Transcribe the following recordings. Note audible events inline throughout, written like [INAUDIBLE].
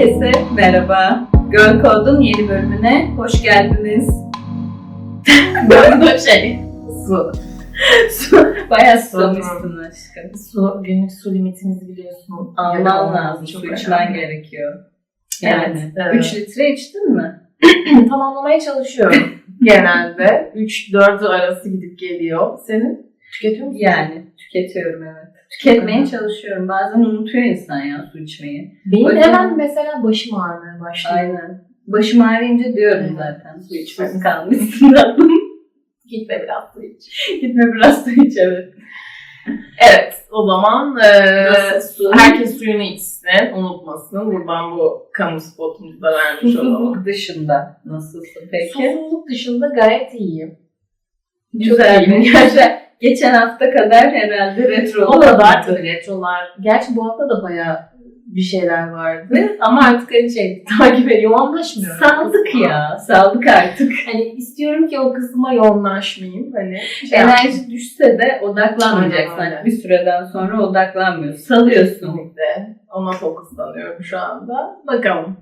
Herkese merhaba. Girl Code'un yeni bölümüne hoş geldiniz. [LAUGHS] Böyle şey. Su. Su, bayağı Su, susamışsın aşkım. Su, günlük su limitinizi biliyorsun. Alman lazım, çok su içmen gerekiyor. Evet, Yani evet. 3 litre içtin mi? [CLEARS THROAT] Tamamlamaya çalışıyorum [LAUGHS] genelde. 3-4 arası gidip geliyor. Senin? Tüketiyor musun? Yani tüketiyorum evet. Tüketmeye çalışıyorum. Bazen unutuyor insan ya su içmeyi. Benim O yüzden- hemen mesela başım ağrımaya başlıyor. Aynen. Başım ağrıyınca diyorum Evet. zaten su içmesi kalmışsın tatlım. [LAUGHS] Gitme biraz su iç. Gitme biraz su iç evet. Evet, o zaman Nasıl su? herkes suyunu içsin, unutmasın. Buradan bu kamu spotumuzu da vermiş olalım. Susuzluk dışında nasılsın peki? Susuzluk dışında gayet iyiyim. Güzel iyiyim. [LAUGHS] bir Geçen, hafta kadar herhalde retro. O da var tabii retrolar. Gerçi bu hafta da bayağı bir şeyler vardı. Ama artık hani şey [LAUGHS] takip ediyor. Yoğunlaşmıyorum. Saldık ya. Saldık artık. Hani istiyorum ki o kısma yoğunlaşmayayım. Hani şey Enerji düşse de odaklanmayacaksın. Hani bir süreden sonra odaklanmıyorsun. Salıyorsun. Kesinlikle. Ona fokuslanıyorum şu anda. Bakalım.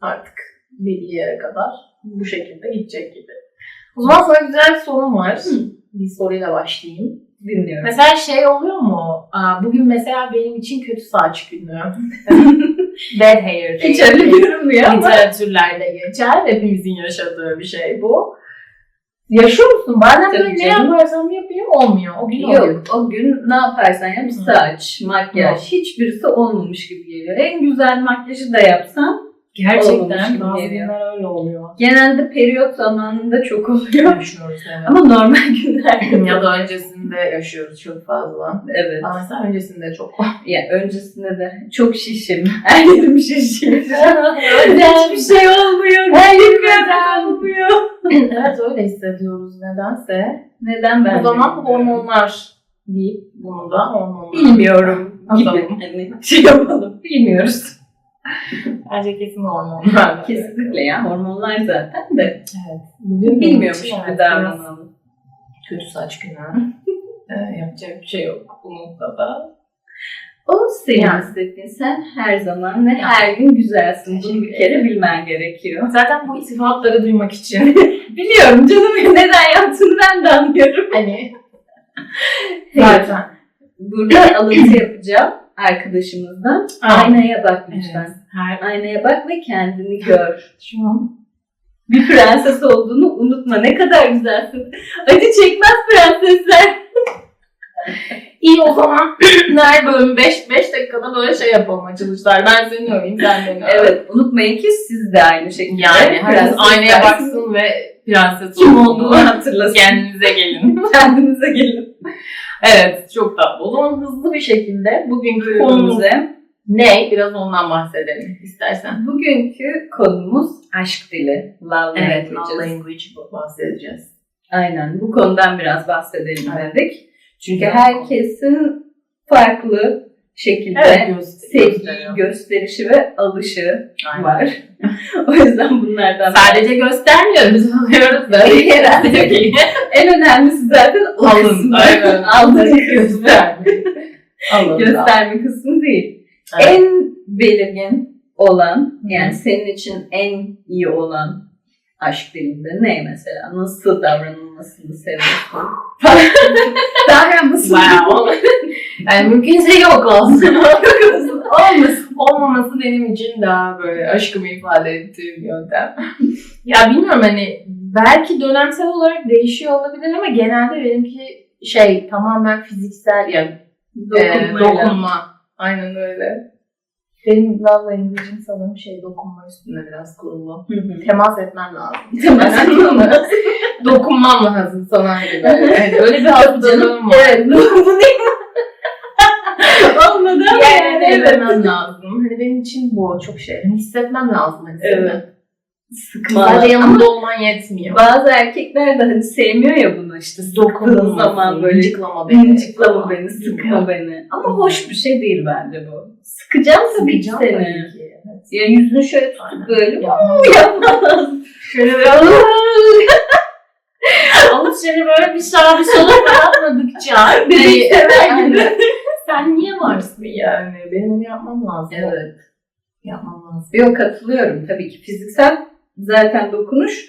Artık bir yere kadar bu şekilde gidecek gibi. O zaman sana güzel bir sorum var. Bir soruyla başlayayım. Dinliyorum. Mesela şey oluyor mu? Aa, bugün mesela benim için kötü saç günü. [LAUGHS] Bad hair day. Hiç öyle görünmüyor ama. literatürlerde geçer. Hepimizin yaşadığı bir şey bu. Yaşıyor musun? Bazen Tabii böyle ne yaparsam yapayım olmuyor. O gün oluyor. Yok o gün ne yaparsan yap Hı. saç, makyaj hiçbirisi olmamış gibi geliyor. En güzel makyajı da yapsan Gerçekten bazı günler öyle oluyor. genelde periyot zamanında çok oluyor. Yaşıyoruz evet. Ama normal [LAUGHS] günlerde ya da öncesinde yaşıyoruz çok fazla. Evet. Ama mesela öncesinde çok Ya öncesinde de çok şişim. [LAUGHS] Her yerim şişim. Hiçbir şey olmuyor. Her yerim özel. olmuyor. [CLEARS THROAT] evet öyle hissediyoruz nedense. Neden ben o zaman hormonlar deyip bunu da hormonlar. bilmiyorum gibi. Hani [LAUGHS] şey yapalım. Bilmiyoruz. Bence kesin hormonlar. Kesinlikle ya hormonlar zaten de. Evet. Bugün Bilmiyormuş için gibi evet, davranalım. Kötü saç günü. [LAUGHS] ee, yapacak bir şey yok bu noktada. O senin istediğin sen her zaman ve her gün güzelsin. Bunu bir kere bilmen gerekiyor. Zaten bu sıfatları duymak için [LAUGHS] Biliyorum canım [LAUGHS] neden yaptığını ben de anlıyorum. hani Zaten. Burada alıntı yapacağım arkadaşımızdan. Aa. Aynaya bak lütfen. Evet, her Aynaya bak ve kendini gör. [LAUGHS] şu an Bir prenses olduğunu unutma. Ne kadar güzelsin. Acı çekmez prensesler. [LAUGHS] İyi o zaman [CLEARS THROAT] her bölüm 5 5 dakikada böyle şey yapalım açılışlar. Ben seni öveyim, sen beni öv. Evet unutmayın ki siz de aynı şekilde. Yani herkes prensesler. aynaya baksın ve prenses Kim olduğunu hatırlasın. Kendinize gelin. [LAUGHS] Kendinize gelin. evet çok tatlı. O zaman hızlı bir şekilde bugünkü konumuz Konumuza. ne? Biraz ondan bahsedelim istersen. Bugünkü konumuz aşk dili. Love Evet, languages. love language bahsedeceğiz. Aynen bu konudan biraz bahsedelim Evet. dedik. Çünkü herkesin farklı şekilde Evet, göster- gösteriyor. gösterişi ve alışı Aynen. var. [LAUGHS] o yüzden bunlardan Sadece göstermiyoruz, alıyoruz da. En önemlisi zaten o Alın, kısmı. aynen. [LAUGHS] Aldığın kısmı. Gösterme. Alın. Gösterme kısmı değil. Evet. En belirgin olan, Hı. yani senin için en iyi olan aşk dilinde ne mesela? Nasıl davranılmasını seviyorsun? [LAUGHS] Davranmasını Wow. yani mümkünse yok olsun. [LAUGHS] olmasın. Olmaması benim için daha böyle aşkımı ifade ettiğim yöntem. ya bilmiyorum hani belki dönemsel olarak değişiyor olabilir ama genelde benimki şey tamamen fiziksel yani e, Dokunmayla. dokunma. Aynen öyle. Benim love language'im sanırım şey dokunma üstüne biraz kurulu. Hı hı. Temas [LAUGHS] etmem lazım. Temas etmem lazım. Dokunmam lazım sana böyle. Yani öyle bir hastalığım var. Evet, bu? Olmadı ama Yani yani evet. lazım. Hani benim için bu çok şey. Hissetmem lazım hani. Evet. Sıkma. Sadece Ama yanımda olman yetmiyor. bazı erkekler de hani sevmiyor ya bunu işte sıktığın zaman böyle mıncıklama beni. mıncıklama beni, sıkma beni. Ama hoş bir şey değil bence bu. Sıkacağım tabii ki seni. tabii ki. Evet. Ya yüzünü şöyle tutup böyle lazım. Şöyle böyle Alıp [LAUGHS] seni böyle bir sağa bir sola bırakmadıkça Bebek hani- sever gibi. Sen niye varsın yani? Benim onu yapmam lazım. Evet. yapmam lazım. Yok katılıyorum tabii ki. Fiziksel zaten dokunuş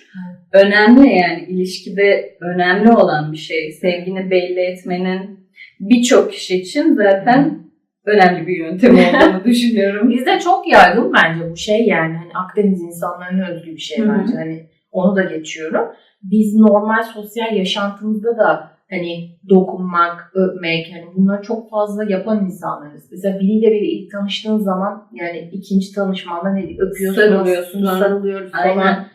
önemli yani ilişkide önemli olan bir şey. Sevgini belli etmenin birçok kişi için zaten önemli bir yöntem olduğunu [LAUGHS] düşünüyorum. Bizde çok yaygın bence bu şey yani hani Akdeniz insanlarına özgü bir şey bence hani onu da geçiyorum. Biz normal sosyal yaşantımızda da hani dokunmak, öpmek hani bunları çok fazla yapan insanlarız. Mesela biriyle biri ilk tanıştığın zaman yani ikinci tanışmanda ne öpüyorsun, Sarılıyorsun. sarılıyoruz falan. Aynen.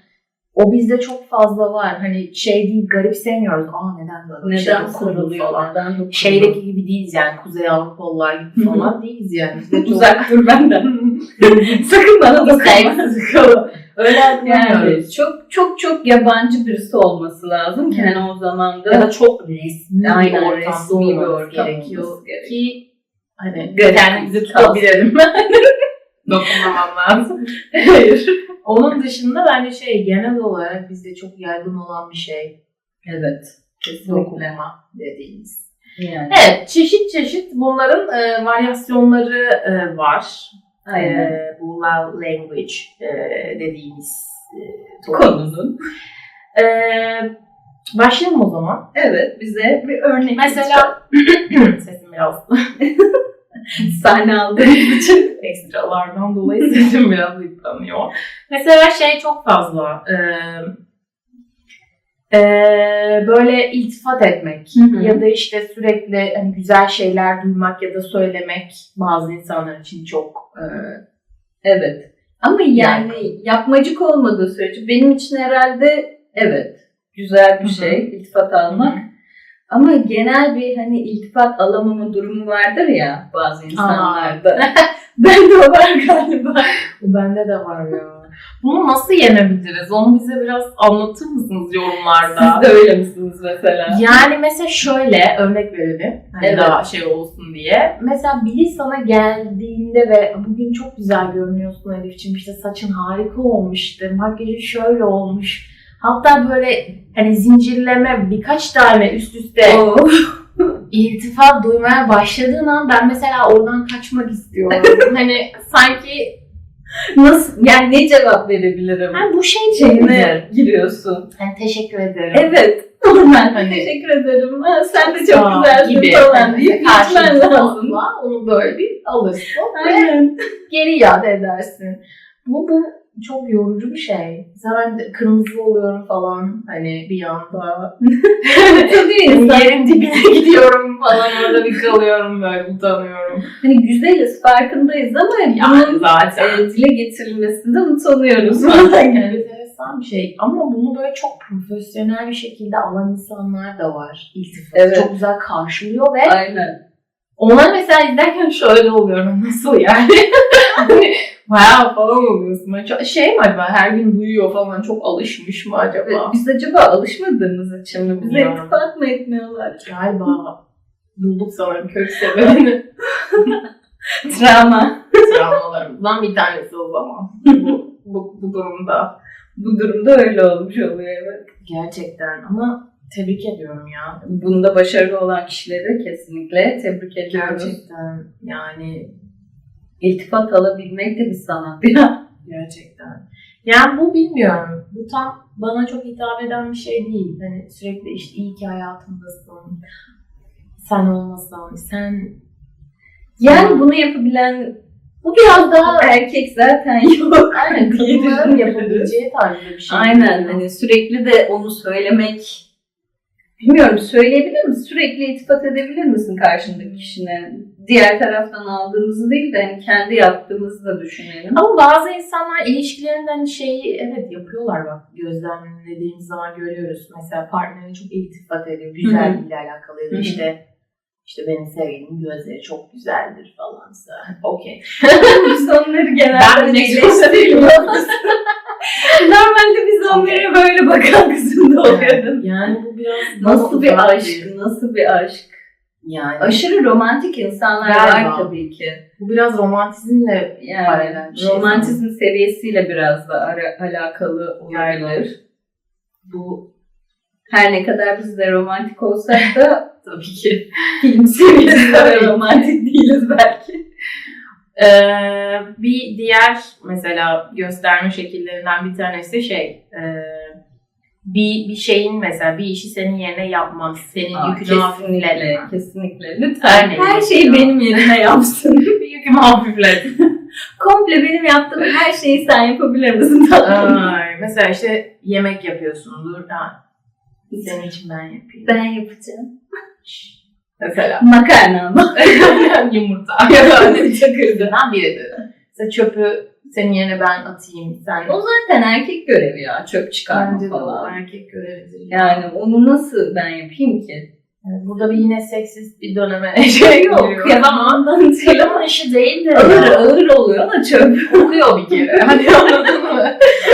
O bizde çok fazla var. Hani şey değil garipsemiyoruz. Aa neden böyle şey Neden kuruluyor falan. Neden? Şeydeki gibi değiliz yani. Kuzey Avrupalılar gibi falan değiliz yani. Uzak dur benden. [LAUGHS] [LAUGHS] Sakın bana dokunma. Saygısızlık Öyle Yani çok çok çok yabancı birisi olması lazım ki hani o zaman da Ya da çok resmi Aynen, bir ortamda resmi bir ortam gerekiyor ki hani kendimizi tutabilelim. [LAUGHS] Dokunmamam lazım. Hayır. Onun dışında bence şey genel olarak bizde çok yaygın olan bir şey. Evet. Kesinlikle. Dokunma dediğimiz. Yani. Evet çeşit çeşit bunların e, varyasyonları e, var. Aynen. E, bu love language e, dediğimiz e, konu. Konunun. E, başlayalım o zaman. Evet. Bize bir örnek. Mesela [CLEARS THROAT] sesim biraz [LAUGHS] sahne aldığımız için. ekstralardan dolayı sesim biraz yıpranıyor. Mesela şey çok fazla e, e, böyle iltifat etmek Hı hı. ya da işte sürekli hani güzel şeyler duymak ya da söylemek bazı insanlar için çok e, Evet. Ama yani yapmacık olmadığı sürece benim için herhalde evet güzel bir Hı hı. şey iltifat almak. Ama genel bir hani iltifat alamama durumu vardır ya bazı insanlarda. [LAUGHS] Bende o var galiba. Bende de var ya. Bunu nasıl yenebiliriz? Onu bize biraz anlatır mısınız yorumlarda? Siz de öyle misiniz mesela? Yani mesela şöyle örnek verelim. Hani Evet. daha şey olsun diye. Mesela biri sana geldiğinde ve bugün çok güzel görünüyorsun Elif'ciğim işte saçın harika olmuş işte makyajın şöyle olmuş. Hatta böyle hani zincirleme birkaç tane üst üste [LAUGHS] iltifat duymaya başladığın an ben mesela oradan kaçmak istiyorum. hani sanki Nasıl? Yani ne cevap verebilirim? hani bu şey Şeyine giriyorsun. Hani teşekkür ederim. Evet. Normal. [LAUGHS] Hani- Teşekkür ederim. Ha, sen de çok Aa, güzelsin gibi. falan deyip [LAUGHS] gitmen lazım. Onu böyle bir alırsın. ve Aynen. geri iade edersin. Bu, bu çok yorucu bir şey. De kırmızı oluyorum falan hani bir anda. [LAUGHS] Tabii insan. Yerin dibine [LAUGHS] gidiyorum falan orada bir kalıyorum böyle utanıyorum. Hani güzeliz farkındayız ama Yani bunun zaten. e, dile getirilmesinden utanıyoruz falan gibi. Enteresan bir şey. Ama bunu böyle çok profesyonel bir şekilde alan insanlar da var. İltifatı Evet. çok güzel karşılıyor ve Aynen. Onları mesela izlerken şöyle oluyorum. Nasıl yani? Hani [LAUGHS] Bayağı falan oluyorsun. Çok- şey mi acaba her gün duyuyor falan çok alışmış mı acaba? Biz acaba alışmadığımız için mi? Bize Bilmiyorum. iltifat mı etmiyorlar? Galiba [LAUGHS] bulduk sanırım kök sebebini. [LAUGHS] Travma. Travmalarımızdan bir tanesi o zaman. bu, bu, bu durumda. Bu durumda öyle olmuş oluyor evet. Gerçekten ama tebrik ediyorum ya. Bunda başarılı olan kişileri kesinlikle tebrik ediyoruz. Gerçekten yani İltifat alabilmek de bir sanat ya. [LAUGHS] gerçekten. Yani bu bilmiyorum. Bu tam bana çok hitap eden bir şey değil. Hani sürekli işte iyi ki hayatımdasın. Sen olmasan, sen Yani bunu yapabilen bu biraz daha [LAUGHS] erkek zaten yok. aynen kadınların yapabileceği tarzda bir şey. Aynen hani sürekli de onu söylemek bilmiyorum söyleyebilir misin? Sürekli iltifat edebilir misin karşındaki kişine? Diğer taraftan aldığımızı değil de hani kendi yaptığımızı da düşünelim. Ama bazı insanlar ilişkilerinden hani şeyi evet yapıyorlar bak gözlemlediğimiz zaman görüyoruz. Mesela partneri çok iltifat ediyor. Güzelliğiyle alakalı ya da işte işte benim sevgilimin gözleri çok güzeldir falan. Okey. [LAUGHS] biz onları Ben genelde de eleştiriyoruz. [LAUGHS] [LAUGHS] Normalde biz onlara böyle bakan kısımda oluyoruz. Yani bu biraz Nasıl bir aşk, nasıl bir aşk. Yani Aşırı romantik insanlar Galiba. var tabii ki. bu biraz romantizmle Yani bir şey romantizm seviyesiyle biraz da ara- alakalı olabilir. bu Her ne kadar biz de romantik olsak da [LAUGHS] tabii ki. film seviyesinde de [LAUGHS] romantik değiliz belki. Ee, bir diğer mesela gösterme şekillerinden bir tanesi şey e, bir, bir şeyin mesela bir işi senin yerine yapmaz. Senin Aa, yükünü kesinlikle, hafifletmez. kesinlikle. Lütfen Aynen. her şeyi benim yerine yapsın. [LAUGHS] Yükümü hafiflet. [LAUGHS] Komple benim yaptığım her şeyi sen yapabilir misin tatlım? Ay, mesela işte yemek yapıyorsundur. Ha, senin için ben yapayım. Ben yapacağım. Mesela. Makarna mı? [LAUGHS] Yumurta. [LAUGHS] Çakırdığından biridir. Mesela çöpü senin yerine ben atayım. Sen O zaten erkek görevi ya çöp çıkarma Bence de falan. erkek görevidir. Yani onu nasıl ben yapayım ki? Burada bir yine seksist bir döneme [LAUGHS] şey yok. Ya aman Kadının işi değil de ağır ağır oluyor da çöp. kokuyor bir kere. Hani anladın mı?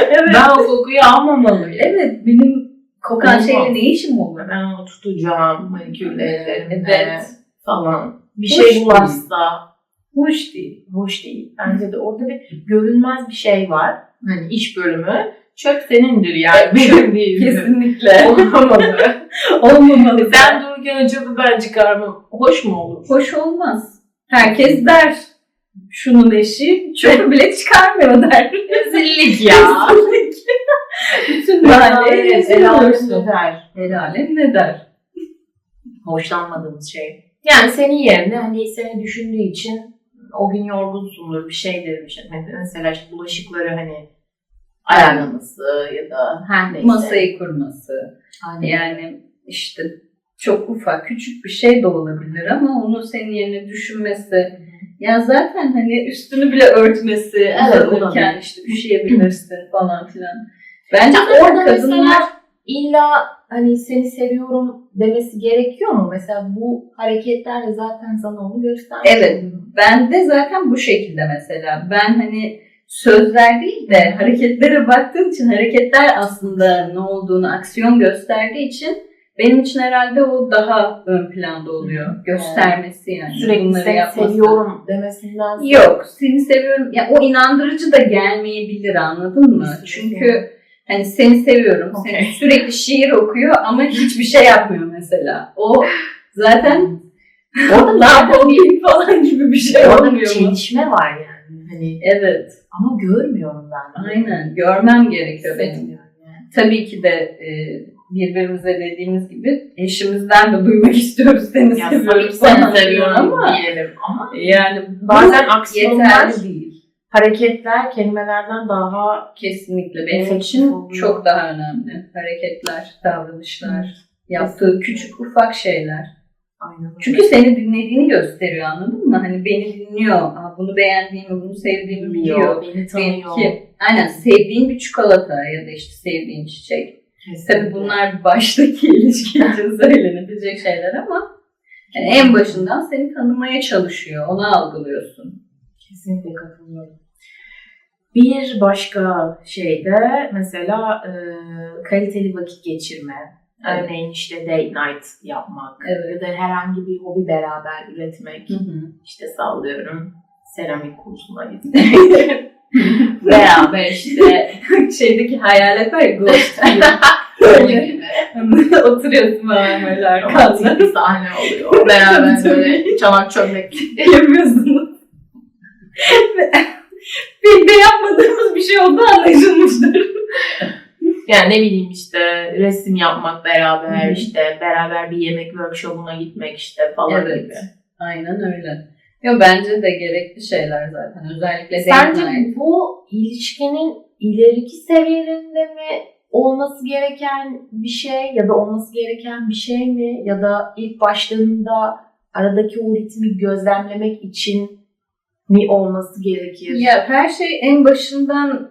evet. Ben o kokuyu almamalıyım. Evet benim kokan şeyle ne işim olur? Ben onu tutacağım manikürle ellerimle Evet. falan. Bir Hoş şey değil. bulaşsa Hoş değil. hoş değil. Bence de orada bir görünmez bir şey var. Hani iş bölümü. Çöp senindir yani benim değildir. Kesinlikle. [LAUGHS] Olmamalı. Olmamalı. Sen dururken çöpü ben çıkarmam. Hoş mu olur? Hoş olmaz. Herkes der. Şunun eşi çöpü bile çıkarmıyor der. Rezillik ya. Kesinlikle. Bütün mahalleye rezil olursun. ne der? El alem ne der? [LAUGHS] Hoşlanmadığımız şey. Yani senin yerine hani seni düşündüğü için o gün yorgunsundur bir şeydir bir şey. Mesela işte bulaşıkları hani ayarlaması ya da her neyse. Masayı kurması. Aynen. Yani işte çok ufak küçük bir şey de olabilir ama onu senin yerine düşünmesi. Ya zaten hani üstünü bile örtmesi, Evet, uzanırken işte üşüyebilirsin [CLEARS THROAT] falan filan. Bence zaten orada kadınlar illa hani seni seviyorum demesi gerekiyor mu? Mesela bu hareketlerle zaten sana onu göstermiş Evet. Ben de zaten bu şekilde mesela. Ben hani sözler değil de hareketlere baktığım için hareketler aslında ne olduğunu aksiyon gösterdiği için benim için herhalde o daha ön planda oluyor. Göstermesi yani. Sürekli bunları seni yapması. seviyorum demesinden Yok seni seviyorum. Ya o inandırıcı da gelmeyebilir anladın mı? Çünkü hani seni seviyorum. Okey. Seni sürekli şiir okuyor ama hiçbir şey yapmıyor mesela. O zaten [LAUGHS] Orada [LAUGHS] ne yapayım falan gibi bir şey orada olmuyor mu? çelişme var yani. Hani Evet. ama görmüyorum ben. Aynen. Görmem gerekiyor benim. Yani. Tabii ki de e, birbirimize dediğimiz gibi eşimizden de duymak istiyoruz seni Ya seviyorum falan seviyorum ama diyelim ama yani bazen aksiyonlar, yeterli değil. Hareketler kelimelerden daha Kesinlikle benim için oluyor. çok daha önemli. Hareketler, davranışlar, yaptığı küçük ufak şeyler. aynen. Çünkü seni dinlediğini gösteriyor anladın mı? Hani beni dinliyor, Aa, bunu beğendiğimi, bunu sevdiğimi biliyor. beni tanıyor. Benimki, aynen sevdiğin bir çikolata ya da işte sevdiğin çiçek. Kesinlikle. Tabii bunlar baştaki [LAUGHS] ilişki için söylenebilecek şeyler ama yani en başından seni tanımaya çalışıyor. Onu algılıyorsun. Kesinlikle katılıyorum. Bir başka şey de mesela e, kaliteli vakit geçirme. Evet. Örneğin işte date night yapmak Evet. ya da herhangi bir hobi beraber üretmek. İşte sallıyorum seramik kursuna [LAUGHS] gitmek. Beraber işte [LAUGHS] Şeydeki hayalet var ya Ghost. [LAUGHS] Oturuyorsun falan böyle arkanda. Sahne oluyor. Beraber böyle çanak çömlek. Yapıyorsunuz. [LAUGHS] Pek de yapmadığımız bir şey oldu anlaşılmıştır. Yani ne bileyim işte resim yapmak beraber işte beraber bir yemek workshopuna gitmek işte falan Evet. gibi. Aynen öyle. Yo bence de gerekli şeyler zaten. Özellikle Sence night. bu ilişkinin ileriki seviyelerinde mi olması gereken bir şey ya da olması gereken bir şey mi ya da ilk başlarında aradaki o ritmi gözlemlemek için mi olması gerekir? Ya her şey en başından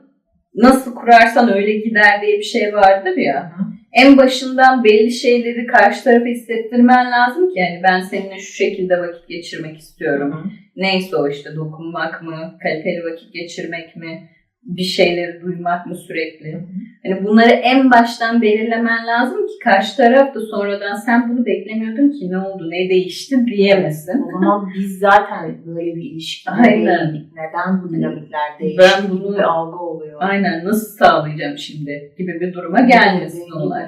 nasıl kurarsan öyle gider diye bir şey vardır ya. Hı. En başından belli şeyleri karşı tarafa hissettirmen lazım ki yani ben seninle şu şekilde vakit geçirmek istiyorum. Hı. Neyse o işte dokunmak mı, kaliteli vakit geçirmek mi, bir şeyleri duymak mı sürekli. Hani bunları en baştan belirlemen lazım ki karşı taraf da sonradan sen bunu beklemiyordun ki ne oldu, ne değişti diyemesin. O zaman biz zaten böyle bir ilişkide değildik. Neden bu dinamikler değişti? Ben bunu- bir algı oluyor. Aynen nasıl sağlayacağım şimdi gibi bir duruma gelmesin bozuluyor.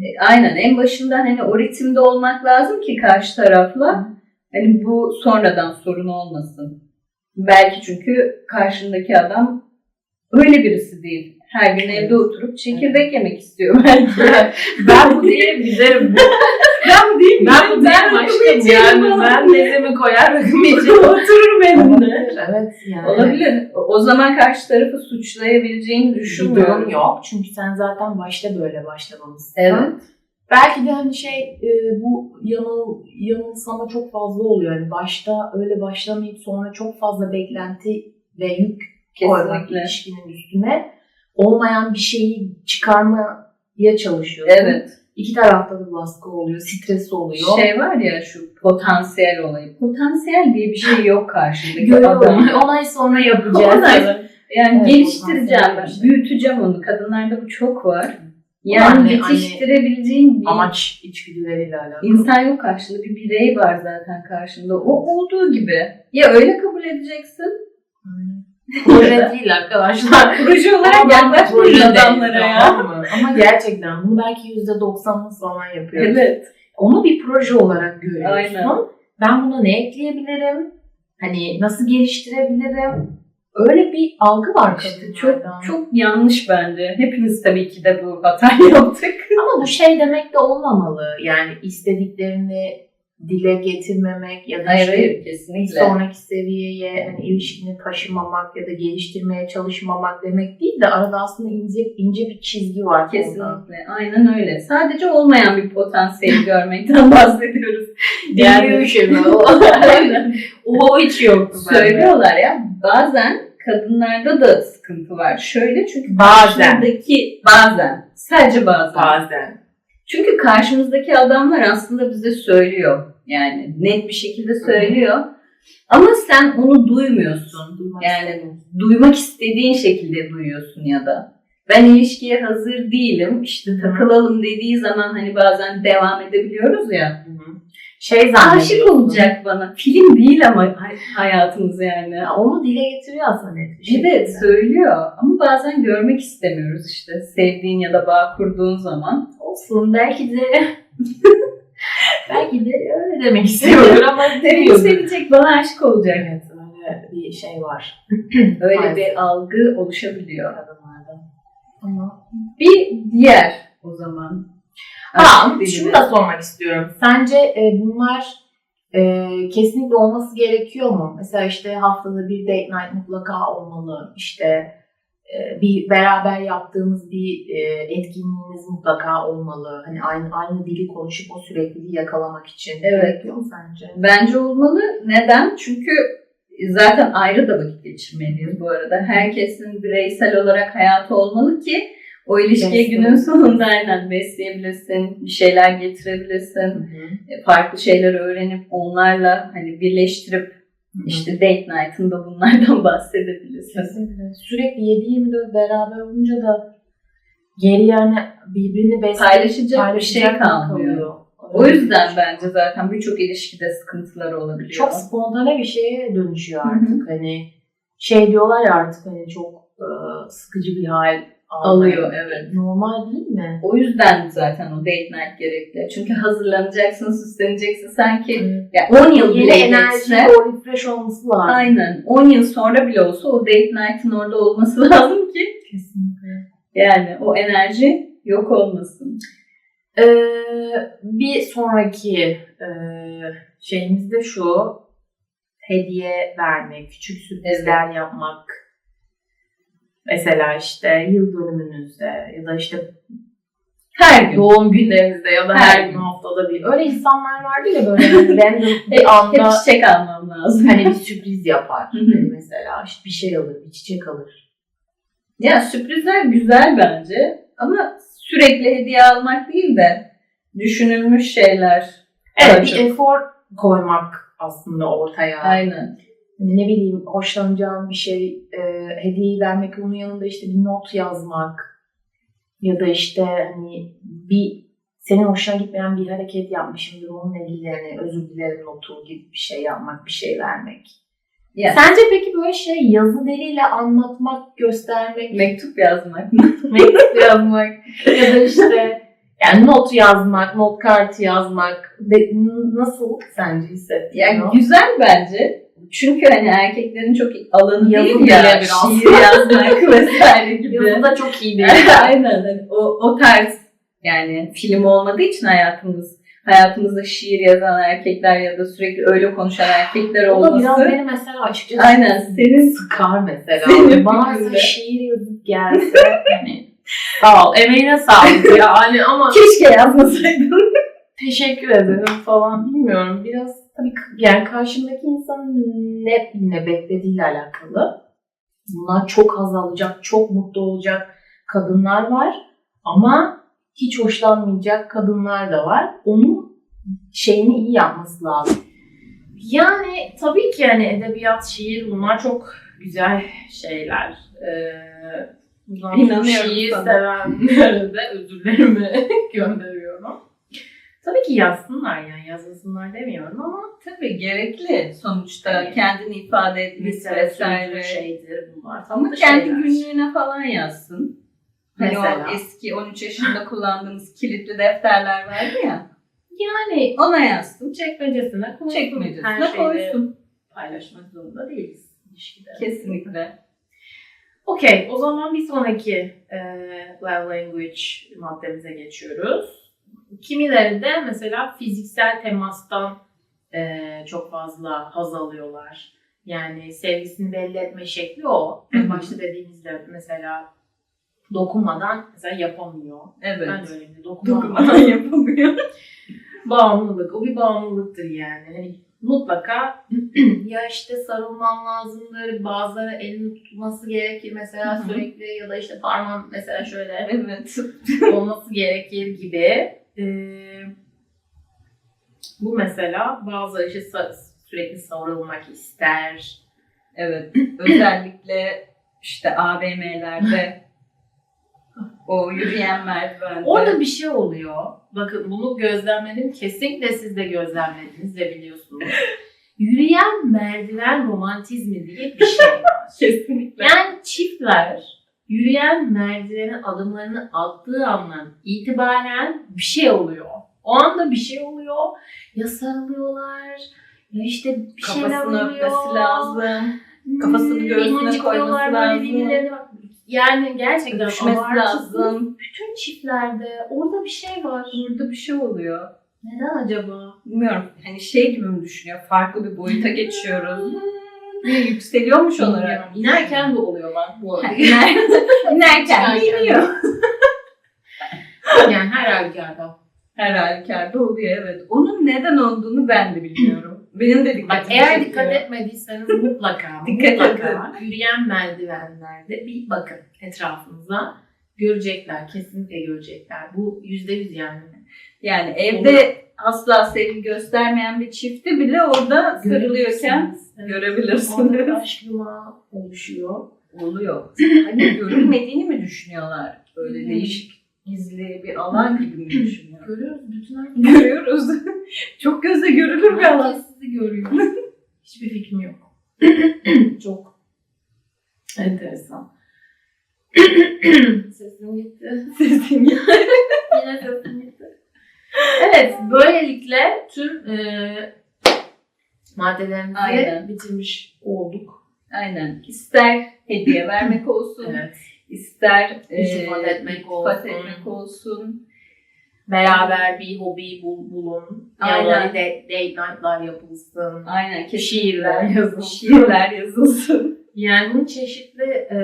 E, Aynen en başından hani o ritimde olmak lazım ki karşı tarafla hani bu sonradan sorun olmasın. Belki çünkü karşındaki adam öyle birisi değil. Her gün evde oturup çekirdek yemek istiyor belki. [LAUGHS] ben bu değilim [LAUGHS] giderim. ben bu değil ben bu değilim aşkım yani. Ben mezemi koyar rakımı içerim. otururum evimde. Evet yani. Olabilir. O zaman karşı tarafı suçlayabileceğini düşünmüyorum. yok. Çünkü sen zaten başta böyle başlamamışsın. Evet. Belki de hani şey e, bu yanıl, yanılsama çok fazla oluyor. Yani başta öyle başlamayıp sonra çok fazla beklenti ve yük koymak ilişkinin üstüne olmayan bir şeyi çıkarmaya çalışıyorsun. Evet. İki tarafta da baskı oluyor, stres oluyor. Şey var ya şu potansiyel olayı. Potansiyel diye bir şey yok karşındaki adam. Görüyorum. 10 ay sonra yapacağız. Ondan Yani Evet, geliştireceğim şey. Büyüteceğim onu. Kadınlarda bu çok var. Yani Anne- yetiştirebileceğin bir Amaç içgüdüleriyle alakalı. insan yok karşında. Bir birey var zaten karşında. O olduğu gibi. Ya öyle kabul edeceksin. Proje değil arkadaşlar. [LAUGHS] Proje olarak proje adamlara ya. tamam mı? Ama gerçekten bunu belki %90'ını falan yapıyoruz. Evet. Onu bir proje olarak görüyorsun. Aynen. Ben buna ne ekleyebilirim? Hani nasıl geliştirebilirim? Öyle bir algı var İşte çok çok yanlış bence. Hepimiz tabii ki de bu hatayı yaptık. Ama bu şey demek de olmamalı. Yani istediklerini dile getirmemek ya da Hayır işte hayır kesinlikle. sonraki seviyeye hani ilişkini taşımamak ya da geliştirmeye çalışmamak demek değil de arada aslında ince ince bir çizgi var. orada. Kesinlikle. Aynen öyle. Sadece olmayan bir potansiyeli görmekten [LAUGHS] bahsediyoruz. Yani şey mi? [LAUGHS] O- Aynen. o hiç yoktu. Söylüyorlar ya bazen kadınlarda da sıkıntı var. Şöyle çünkü Bazen. bazen sadece bazen. Bazen. Çünkü karşımızdaki adamlar aslında bize söylüyor. Yani net bir şekilde söylüyor. Ama sen onu duymuyorsun. Duymak Yani duymak istediğin şekilde duyuyorsun ya da. Ben ilişkiye hazır değilim. İşte takılalım dediği zaman hani bazen devam edebiliyoruz ya. Hı Şey Aşık zannediyorsun. olacak bana. Film değil ama hay- hayatımız yani. Ya onu dile getiriyor aslında net bir. Evet söylüyor ama bazen görmek istemiyoruz işte sevdiğin ya da bağ kurduğun zaman. Olsun belki de [LAUGHS] belki de öyle demek istiyordur ama Seni demiyordur. sevecek bana aşık olacak. Evet öyle bir şey var [CLEARS THROAT] Öyle Maalesef. bir algı oluşabiliyor. kadınlarda. Ama Bir diğer o zaman. Ha, Aşk dediğimiz- şunu da sormak istiyorum. Sence e, bunlar e, kesinlikle olması gerekiyor mu? Mesela işte haftada bir date night mutlaka olmalı. İşte e, bir beraber yaptığımız bir e, etkinliğiniz mutlaka olmalı. Hani aynı aynı dili konuşup o sürekliliği yakalamak için. Evet. Gerekiyor mu sence? Bence olmalı. Neden? Çünkü zaten ayrı da vakit geçirmeliyiz bu arada. Herkesin bireysel olarak hayatı olmalı ki o ilişkiye günün sonunda aynen besleyebilirsin, bir şeyler getirebilirsin, e, farklı şeyler öğrenip onlarla hani birleştirip işte date night'ında bunlardan [LAUGHS] bahsedebilirsin. Kesinlikle. Sürekli 7-24 beraber olunca da geri yani birbirini besleyip Paylaşacak bir şey paylaşacak kalmıyor. kalıyor. O yüzden bence zaten birçok ilişkide sıkıntılar olabiliyor. çok spontane bir şeye dönüşüyor artık. Hani şey diyorlar ya artık hani çok e, sıkıcı bir hal alıyor evet. Normal değil mi? O yüzden zaten o date night gerekli. Çünkü hazırlanacaksın, süsleneceksin sanki. Ya 10 yıl Yeni bile enerji o refresh olması lazım. aynen 10 yıl sonra bile olsa o date night'ın orada olması [LAUGHS] lazım ki Kesinlikle. yani o enerji yok olmasın. Ee, bir sonraki e, şeyimiz de şu. Hediye vermek, küçük sürprizler yapmak. Mesela işte yıl dönümünüzde ya da işte Her gün. doğum günlerinizde ya da Her her gün. haftada bir. Öyle insanlar vardı ya böyle hani [LAUGHS] random bir anda hep çiçek almam lazım. hani bir sürpriz yapar. Mesela işte bir şey alır, bir çiçek alır. Ya sürprizler güzel bence ama sürekli hediye almak değil de düşünülmüş şeyler. Evet bir efor koymak aslında ortaya. Aynen. Ne bileyim hoşlanacağım bir şey e, hediyeyi vermek onun yanında işte bir not yazmak ya da işte hani bir senin hoşuna gitmeyen bir hareket yapmışımdır onunla ilgili hani özür dilerim notu gibi bir şey yapmak bir şey vermek. Ya, Sence peki böyle şey yazı diliyle anlatmak göstermek mektup yazmak. [LAUGHS] mektup yazmak ya da işte yani not yazmak not kartı yazmak de, nasıl sence hissettiriyor? Yani güzel bence. Çünkü hani erkeklerin çok alanı Yazı değil bile ya. biraz. Şiir yazmak [LAUGHS] vesaire gibi. Yazı da çok iyi değil. [LAUGHS] Aynen. Hani o, o tarz yani film olmadığı için hayatımız hayatımızda şiir yazan erkekler ya da sürekli öyle konuşan erkekler O da biraz olması. beni mesela açıkçası Aynen senin sıkar mesela. Senin fikrinde. şiir yazıp gelse hani sağ ol. Emeğine sağlık yani ama keşke yazmasaydın. teşekkür ederim falan bilmiyorum. Biraz tabii yani karşımdaki insanın ne yine beklediğiyle alakalı. Bunlar çok haz alacak, çok mutlu olacak kadınlar var. Ama hiç hoşlanmayacak kadınlar da var. Onun şeyini iyi yapması lazım. Yani tabii ki yani edebiyat, şiir bunlar çok güzel şeyler. Ee, İnanıyorum şiir sana. sevenlere de özürlerimi [LAUGHS] gönderiyorum. Tabii ki yazsınlar yani yazmasınlar demiyorum ama Tabii gerekli sonuçta Yani kendini ifade etmesi vesaire. şeydir bunlar. Ama kendi şeyler. günlüğüne falan yazsın. Hani Mesela. o eski 13 yaşında kullandığımız kilitli defterler vardı ya. Yani Ona yazsın. çekmecesine koysun. Her Çekmecesine şeyi koysun. paylaşmak zorunda değiliz ilişkide. Kesinlikle. Okey, o zaman bir sonraki e, love language maddemize geçiyoruz. Kimileri de mesela fiziksel temastan e, çok fazla haz alıyorlar. Yani sevgisini belli etme şekli o. En başta dediğimizde mesela dokunmadan mesela yapamıyor. Evet. Ben de öyle dokunmadan Dokunmadan [LAUGHS] yapamıyor. bağımlılık. O bir bağımlılıktır yani. Hani mutlaka [CLEARS THROAT] ya işte sarılman lazımdır. Bazıları elini tutması gerekir mesela sürekli ya da işte parmağın mesela şöyle Evet. olması gerekir gibi. Ee, bu mesela bazıları işte sürekli sarılmak ister. Evet. [CLEARS THROAT] Özellikle işte AVM'lerde o yürüyen merdivende. Orada bir şey oluyor. Bakın bunu gözlemledim. Kesinlikle siz de gözlemlediniz ve biliyorsunuz. [LAUGHS] Yürüyen merdiven romantizmi diye bir şey var. kesinlikle. Yani çiftler yürüyen merdivenin adımlarını attığı andan itibaren bir şey oluyor. O anda bir şey oluyor. Ya sarılıyorlar ya işte bir şeyler Kafasını oluyor. öpmesi lazım. Hmm, kafasını göğsüne mıncıklıyorlar koyması lazım. bak. Yani gerçekten Öpüşmesi lazım. Bütün çiftlerde orada bir şey var. Burada bir şey oluyor. Neden acaba? Bilmiyorum hani şey gibi mi düşünüyor? Farklı bir boyuta geçiyoruz. Diye yükseliyormuş olarak. İnerken de oluyor bak bu. İner, [LAUGHS] inerken de iniyor. yani her halükarda. Her halükarda oluyor evet. Onun neden olduğunu ben de bilmiyorum. Benim de Bak dikkatimi eğer çekiyor. dikkat etmediyseniz mutlaka [LAUGHS] Dikkat mutlaka yürüyen merdivenlerde bir bakın etrafınıza görecekler. Kesinlikle görecekler. Bu yüzde yüz yani. Yani evde asla sevgi göstermeyen bir çifti bile orada sarılıyorken. Evet. görebilirsiniz. Orada aşkıma oluşuyor. oluyor. [CLEARS THROAT] Hani görünmediğini mi düşünüyorlar? Böyle Hmm. değişik gizli bir alan gibi mi [CLEARS THROAT] düşünüyor? Görüyoruz bütün herkes. Görüyoruz. [LAUGHS] Çok gözle görülür bir alan. Herkes sizi görüyor. [LAUGHS] Hiçbir fikrim yok. [CLEARS THROAT] Çok enteresan. Sesim gitti. Sesin gibi. Yine sesim gitti. Evet, böylelikle tüm e, maddelerimizi Aynen. bitirmiş olduk. Aynen. İster hediye vermek [LAUGHS] olsun, Evet. ister İltifat e, etmek iltifat olsun. etmek olsun. Beraber bir hobi bul, bulun. Yani Aynen. de, date night'lar yapılsın. Aynen. kesinlikle. Şiirler yazılsın. Şiirler yazılsın. [LAUGHS] Yani çeşitli e,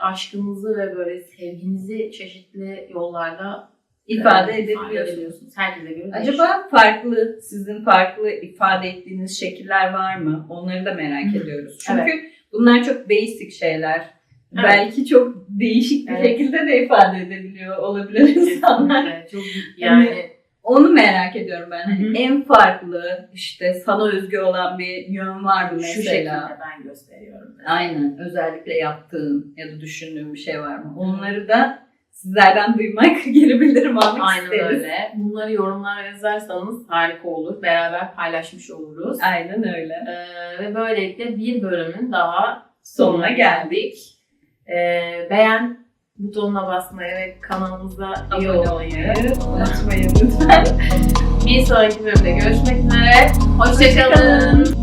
aşkınızı ve böyle sevginizi çeşitli yollarda ifade e, edebiliyorsunuz. Herkese göre değişiyor. Acaba farklı, sizin farklı ifade ettiğiniz şekiller var mı? Onları da merak Hı. ediyoruz. Çünkü bunlar çok basic şeyler. Evet. Belki çok değişik bir Evet. şekilde de ifade edebiliyor olabilir insanlar. Kesinlikle. Çok yani Onu merak ediyorum ben. Hani Hı hı. en farklı işte sana özgü olan bir yön var mı şu mesela? şekilde ben gösteriyorum. Aynen. Özellikle yaptığın ya da düşündüğün bir şey var mı? Onları da sizlerden duymak, [LAUGHS] geri bildirim almak Aynen isteriz. öyle. Bunları yorumlara yazarsanız harika olur. Beraber paylaşmış oluruz. Aynen öyle. Ee, ve böylelikle bir bölümün daha Sonuna sonuna geldik. Ee, beğen butonuna basmayı ve kanalımıza Abone olmayı unutmayın lütfen. Bir sonraki bölümde görüşmek üzere. Hoşçakalın.